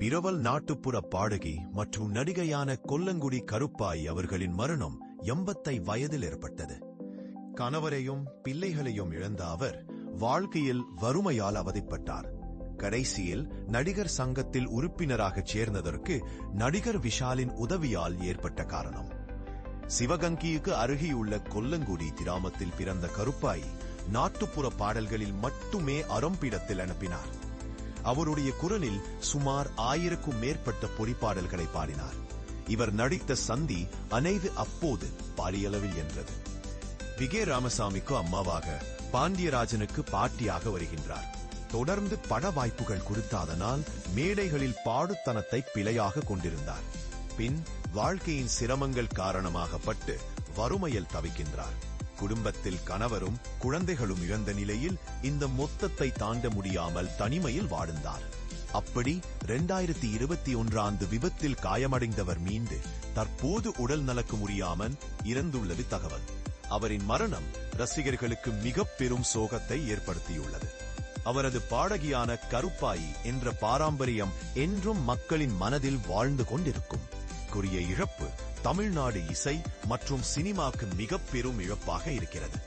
பிரபல் நாட்டுப்புற பாடகி மற்றும் நடிகையான கொல்லங்குடி கருப்பாய் அவர்களின் மரணம் எண்பத்தை வயதில் ஏற்பட்டது. கணவரையும் பிள்ளைகளையும் இழந்த அவர் வாழ்க்கையில் வறுமையால் அவதிப்பட்டார். கடைசியில் நடிகர் சங்கத்தில் உறுப்பினராக சேர்ந்ததற்கு நடிகர் விஷாலின் உதவியால் ஏற்பட்ட காரணம். சிவகங்கிக்கு அருகேயுள்ள கொல்லங்குடி கிராமத்தில் பிறந்த கருப்பாய் நாட்டுப்புற பாடல்களில் மட்டுமே அறம்பிடத்தில் அனுப்பினார். அவருடைய குரலில் சுமார் ஆயிரக்கும் மேற்பட்ட பொறிப்பாடல்களை பாடினார். இவர் நடித்த சந்தி அனைவு அப்போது பாரியளவில் என்றது விகே ராமசாமிக்கு அம்மாவாக பாண்டியராஜனுக்கு பாட்டியாக வருகின்றார். தொடர்ந்து பட வாய்ப்புகள் கொடுத்தாதனால் மேடைகளில் பாடுத்தனத்தை பிழையாக கொண்டிருந்தார். பின் வாழ்க்கையின் சிரமங்கள் காரணமாகப்பட்டு வறுமையில் தவிக்கின்றார். குடும்பத்தில் கணவரும் குழந்தைகளும் இழந்த நிலையில் இந்த மொத்தத்தை தாண்ட முடியாமல் தனிமையில் வாழ்ந்தார். அப்படி இரண்டாயிரத்தி இருபத்தி ஒன்றாண்டு விபத்தில் காயமடைந்தவர் மீண்டு தற்போது உடல் நலக்கு முடியாமல் இறந்துள்ளது தகவல். அவரின் மரணம் ரசிகர்களுக்கு மிக பெரும் சோகத்தை ஏற்படுத்தியுள்ளது. அவரது பாடகியான கருப்பாயி என்ற பாரம்பரியம் என்றும் மக்களின் மனதில் வாழ்ந்து கொண்டிருக்கும். குறிய இழப்பு தமிழ்நாடு இசை மற்றும் சினிமாக்கு மிக பெரும் இழப்பாக இருக்கிறது.